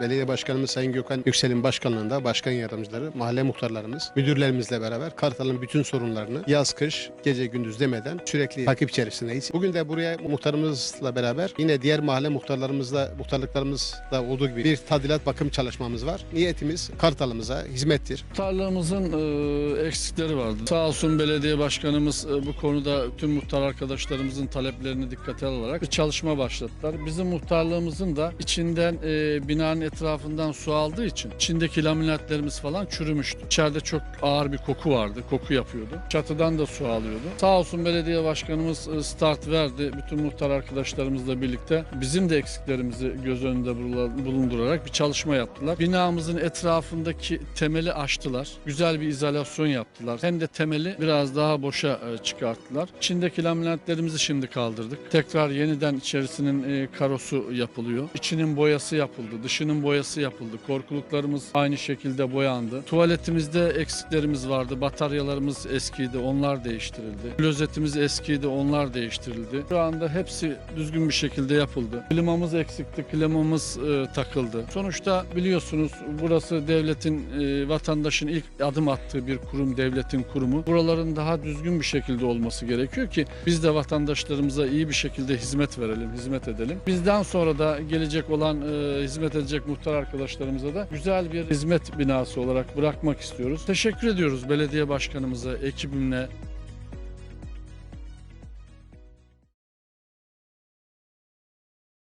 Belediye Başkanımız Sayın Gökhan Yüksel'in başkanlığında başkan yardımcıları, mahalle muhtarlarımız, müdürlerimizle beraber Kartal'ın bütün sorunlarını yaz kış gece gündüz demeden sürekli takip içerisindeyiz. Bugün de buraya muhtarımızla beraber yine diğer mahalle muhtarlarımızla muhtarlıklarımızda olduğu gibi bir tadilat bakım çalışmamız var. Niyetimiz Kartal'ımıza hizmettir. Muhtarlığımızın e, eksikleri vardı. Sağ olsun belediye başkanımız e, bu konuda tüm muhtar arkadaşlarımızın taleplerini dikkate alarak bir çalışma başlattılar. Bizim muhtarlığımızın da içinden e, binanın etrafından su aldığı için içindeki laminatlerimiz falan çürümüştü. İçeride çok ağır bir koku vardı. Koku yapıyordu. Çatıdan da su alıyordu. Sağ olsun belediye başkanımız e, start verdi. Bütün muhtar arkadaşlarımızla birlikte bizim de eksiklerimizi göz önünde bulu- bulundurarak bir çalışma yaptılar. Binamızın etrafındaki temeli açtılar. Güzel bir izolasyon yaptılar. Hem de temeli biraz daha boşa e, çıkarttılar. İçindeki laminatlerimizi şimdi kaldırdık. Tekrar yeniden içerisinin e, karosu yapılıyor. İçinin boyası yapıldı. Dışının boyası yapıldı. Korkuluklarımız aynı şekilde boyandı. Tuvaletimizde eksiklerimiz vardı. Bataryalarımız eskiydi. Onlar değiştirildi. Klozetimiz eskiydi. Onlar değiştirildi. Şu anda hepsi düzgün bir şekilde yapıldı. Klimamız eksikti. Klimamız e, takıldı. Sonuçta biliyorsunuz burası devletin, e, vatandaşın ilk adım attığı bir kurum, devletin kurumu. Buraların daha düzgün bir şekilde olması gerekiyor ki biz de vatandaşlarımıza iyi bir şekilde hizmet verelim, hizmet edelim. Bizden sonra da gelecek olan, e, hizmet edecek muhtar arkadaşlarımıza da güzel bir hizmet binası olarak bırakmak istiyoruz. Teşekkür ediyoruz belediye başkanımıza, ekibimle,